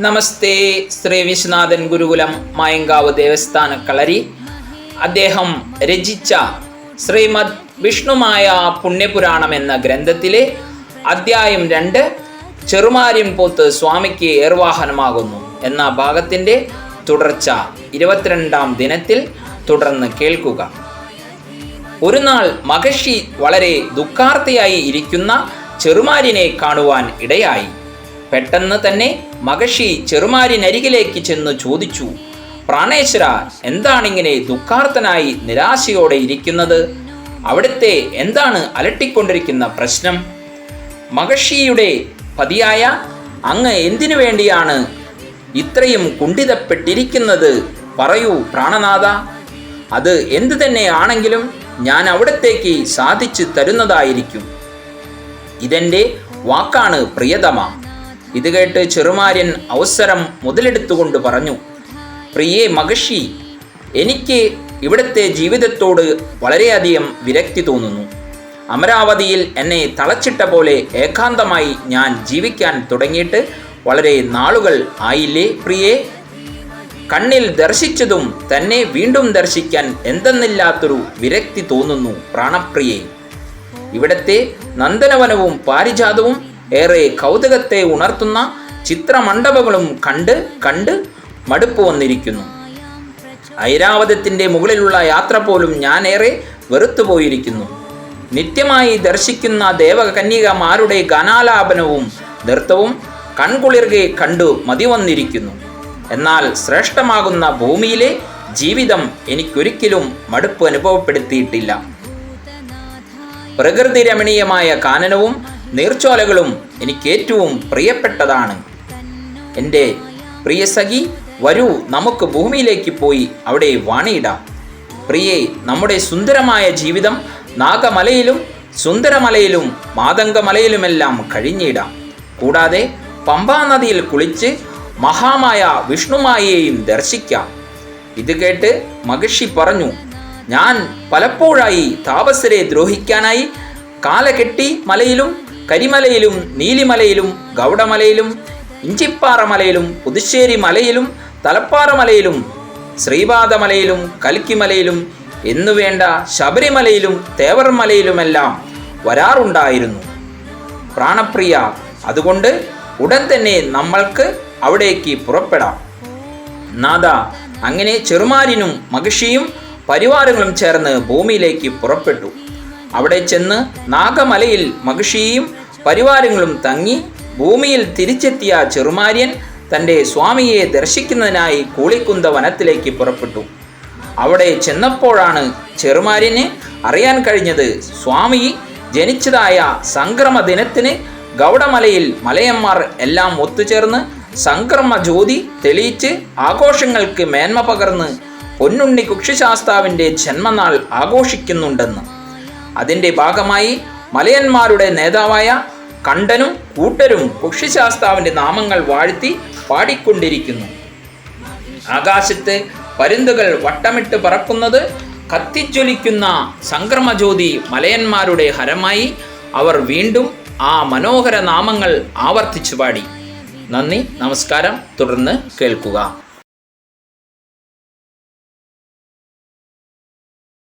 നമസ്തേ ശ്രീ വിശ്വനാഥൻ ഗുരുകുലം മായങ്കാവ് ദേവസ്ഥാന കളരി. അദ്ദേഹം രചിച്ച ശ്രീമദ് വിഷ്ണുമായ പുണ്യപുരാണം എന്ന ഗ്രന്ഥത്തിലെ അദ്ധ്യായം രണ്ട് ചെറുമാര്യം പോത്ത് സ്വാമിക്ക് ഏർവാഹനമാകുന്നു എന്ന ഭാഗത്തിന്റെ തുടർച്ച ഇരുപത്തിരണ്ടാം ദിനത്തിൽ തുടർന്ന് കേൾക്കുക. ഒരു നാൾ മഹർഷി വളരെ ദുഃഖാർത്തിയായി ഇരിക്കുന്ന ചെറുമാരിനെ കാണുവാൻ ഇടയായി. പെട്ടെന്ന് തന്നെ മഹർഷി ചെറുമാരിനരികിലേക്ക് ചെന്ന് ചോദിച്ചു പ്രാണേശ്വര എന്താണിങ്ങനെ ദുഃഖാർത്തനായി നിരാശയോടെ ഇരിക്കുന്നത്? അവിടുത്തെ എന്താണ് അലട്ടിക്കൊണ്ടിരിക്കുന്ന പ്രശ്നം? മഹർഷിയുടെ പതിയായ അങ്ങ് എന്തിനു വേണ്ടിയാണ് ഇത്രയും കുണ്ഠിതപ്പെട്ടിരിക്കുന്നത്? പറയൂ പ്രാണനാഥ. അത് എന്തു തന്നെ ആണെങ്കിലും ഞാൻ അവിടത്തേക്ക് സാധിച്ചു തരുന്നതായിരിക്കും. ഇതെന്റെ വാക്കാണ് പ്രിയതമ. ഇത് കേട്ട് ചെറുമാര്യൻ അവസരം മുതലെടുത്തുകൊണ്ട് പറഞ്ഞു പ്രിയേ മഹർഷി എനിക്ക് ഇവിടുത്തെ ജീവിതത്തോട് വളരെയധികം വിരക്തി തോന്നുന്നു. അമരാവതിയിൽ എന്നെ തളച്ചിട്ട പോലെ ഏകാന്തമായി ഞാൻ ജീവിക്കാൻ തുടങ്ങിയിട്ട് വളരെ നാളുകൾ ആയില്ലേ പ്രിയേ? കണ്ണിൽ ദർശിച്ചതും തന്നെ വീണ്ടും ദർശിക്കാൻ എന്തെന്നില്ലാത്തൊരു വിരക്തി തോന്നുന്നു പ്രാണപ്രിയേ. ഇവിടത്തെ നന്ദനവനവും പാരിജാതവും ഏറെ കൗതുകത്തെ ഉണർത്തുന്ന ചിത്രമണ്ഡപങ്ങളും കണ്ട് കണ്ട് മടുപ്പ് വന്നിരിക്കുന്നു. ഐരാവതത്തിന്റെ മുകളിലുള്ള യാത്ര പോലും ഞാൻ ഏറെ വെറുത്തുപോയിരിക്കുന്നു നിത്യമായി ദർശിക്കുന്ന ദേവകന്യകമാരുടെ ഗാനാലാപനവും നൃത്തവും കൺകുളിർകെ കണ്ടു മതി വന്നിരിക്കുന്നു. എന്നാൽ ശ്രേഷ്ഠമാകുന്ന ഭൂമിയിലെ ജീവിതം എനിക്കൊരിക്കലും മടുപ്പ് അനുഭവപ്പെടുത്തിയിട്ടില്ല. പ്രകൃതി രമണീയമായ കാനനവും നീർച്ചോലകളും എനിക്ക് ഏറ്റവും പ്രിയപ്പെട്ടതാണ്. എന്റെ പ്രിയ സഖി വരൂ നമുക്ക് ഭൂമിയിലേക്ക് പോയി അവിടെ വാണിയിടാം പ്രിയെ നമ്മുടെ സുന്ദരമായ ജീവിതം നാഗമലയിലും സുന്ദരമലയിലും മാതംഗമലയിലുമെല്ലാം കഴിഞ്ഞിടാം. കൂടാതെ പമ്പാ നദിയിൽ കുളിച്ച് മഹാമായ വിഷ്ണുമായെയും ദർശിക്കാം. ഇത് കേട്ട് മഹർഷി പറഞ്ഞു ഞാൻ പലപ്പോഴായി താപസരെ ദ്രോഹിക്കാനായി കാലകെട്ടി മലയിലും കരിമലയിലും നീലിമലയിലും ഗൗഡമലയിലും ഇഞ്ചിപ്പാറ മലയിലും പുതുശ്ശേരി മലയിലും തലപ്പാറ മലയിലും ശ്രീപാദമലയിലും കൽക്കിമലയിലും എന്നുവേണ്ട ശബരിമലയിലും തേവർമലയിലുമെല്ലാം വരാറുണ്ടായിരുന്നു. പ്രാണപ്രിയ അതുകൊണ്ട് ഉടൻ തന്നെ നമ്മൾക്ക് അവിടേക്ക് പുറപ്പെടാം. നാദ അങ്ങനെ ചെറുമാരിനും മഹിഷിയും പരിവാരങ്ങളും ചേർന്ന് ഭൂമിയിലേക്ക് പുറപ്പെട്ടു. അവിടെ ചെന്ന് നാഗമലയിൽ മഹിഷിയും പരിവാരങ്ങളും തങ്ങി ഭൂമിയിൽ തിരിച്ചെത്തിയ ചെറുമാര്യൻ തന്റെ സ്വാമിയെ ദർശിക്കുന്നതിനായി കൂളിക്കുന്ത വനത്തിലേക്ക് പുറപ്പെട്ടു. അവിടെ ചെന്നപ്പോഴാണ് ചെറുമാര്യന് അറിയാൻ കഴിഞ്ഞത് സ്വാമി ജനിച്ചതായ സംക്രമ ദിനത്തിന് ഗൗഡമലയിൽ മലയന്മാർ എല്ലാം ഒത്തുചേർന്ന് സംക്രമ ജ്യോതി തെളിയിച്ച് ആഘോഷങ്ങൾക്ക് മേന്മ പകർന്ന് പൊന്നുണ്ണി കുക്ഷിശാസ്താവിന്റെ ജന്മനാൾ ആഘോഷിക്കുന്നുണ്ടെന്ന്. അതിന്റെ ഭാഗമായി മലയന്മാരുടെ നേതാവായ കണ്ടനും കൂട്ടരും കുക്ഷിശാസ്താവിന്റെ നാമങ്ങൾ വാഴ്ത്തി പാടിക്കൊണ്ടിരിക്കുന്നു. ആകാശത്ത് പരുന്തുകൾ വട്ടമിട്ട് പറക്കുന്നത് കത്തിജ്വലിക്കുന്ന സംക്രമജ്യോതി മലയന്മാരുടെ ഹരമായി അവർ വീണ്ടും ആ മനോഹര നാമങ്ങൾ ആവർത്തിച്ചു പാടി. നന്ദി നമസ്കാരം തുടർന്ന് കേൾക്കുക.